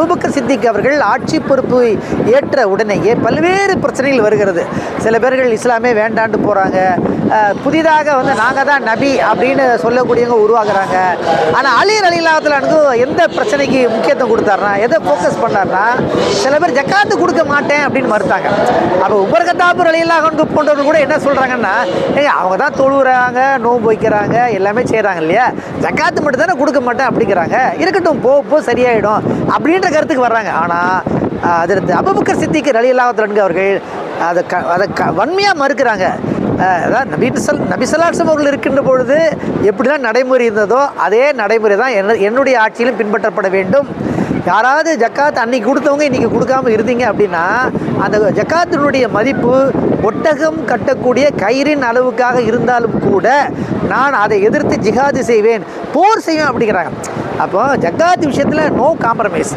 Abu Bakr Siddique அவர்கள் ஆட்சி பொறுப்பு ஏற்ற உடனேயே பல்வேறு பிரச்சனைகள் வருகிறது. சில பேர்கள் இஸ்லாமே வேண்டாண்டு போகிறாங்க புதிதாக வந்து நாங்கள் தான் நபி அப்படின்னு சொல்லக்கூடியவங்க உருவாகிறாங்க. ஆனால் அலி அலிலாத்தில் அனுகு எந்த பிரச்சனைக்கு முக்கியத்துவம் கொடுத்தாருனா எதை ஃபோக்கஸ் பண்ணார்னா சில பேர் ஜக்காத்து கொடுக்க மாட்டேன் அப்படின்னு மறுத்தாங்க. அப்போ உபர்கத்தாபு அலிலாக போன்றவர்கள் கூட என்ன சொல்கிறாங்கன்னா ஏங்க அவங்க தான் தொழுகிறாங்க நோன்பு வைக்கிறாங்க எல்லாமே செய்கிறாங்க இல்லையா? ஜக்காத்து மட்டும் தானே கொடுக்க மாட்டேன் அப்படிங்கிறாங்க. இருக்கட்டும் போ போ சரியாயிடும் அப்படின்ற கருத்துக்கு வர்றாங்க. ஆனால் அதில் அபுபக்கர் சித்திக்கு ரலி அல்லாஹ் அவர்கள் அதை க அதை க வன்மையாக மறுக்கிறாங்க. அதான் நபி சல் அவர்கள் இருக்கின்ற பொழுது எப்படிலாம் நடைமுறை இருந்ததோ அதே நடைமுறை தான் என்ன என்னுடைய ஆட்சியிலும் பின்பற்றப்பட வேண்டும். யாராவது ஜக்காத் அன்னைக்கு கொடுத்தவங்க இன்றைக்கி கொடுக்காம இருந்தீங்க அப்படின்னா அந்த ஜக்காத்தினுடைய மதிப்பு ஒட்டகம் கட்டக்கூடிய கயிறின் அளவுக்காக இருந்தாலும் கூட நான் அதை எதிர்த்து ஜிகாது செய்வேன் போர் செய்வேன் அப்படிங்கிறாங்க. அப்போ ஜக்காத் விஷயத்தில் நோ காம்ப்ரமைஸ்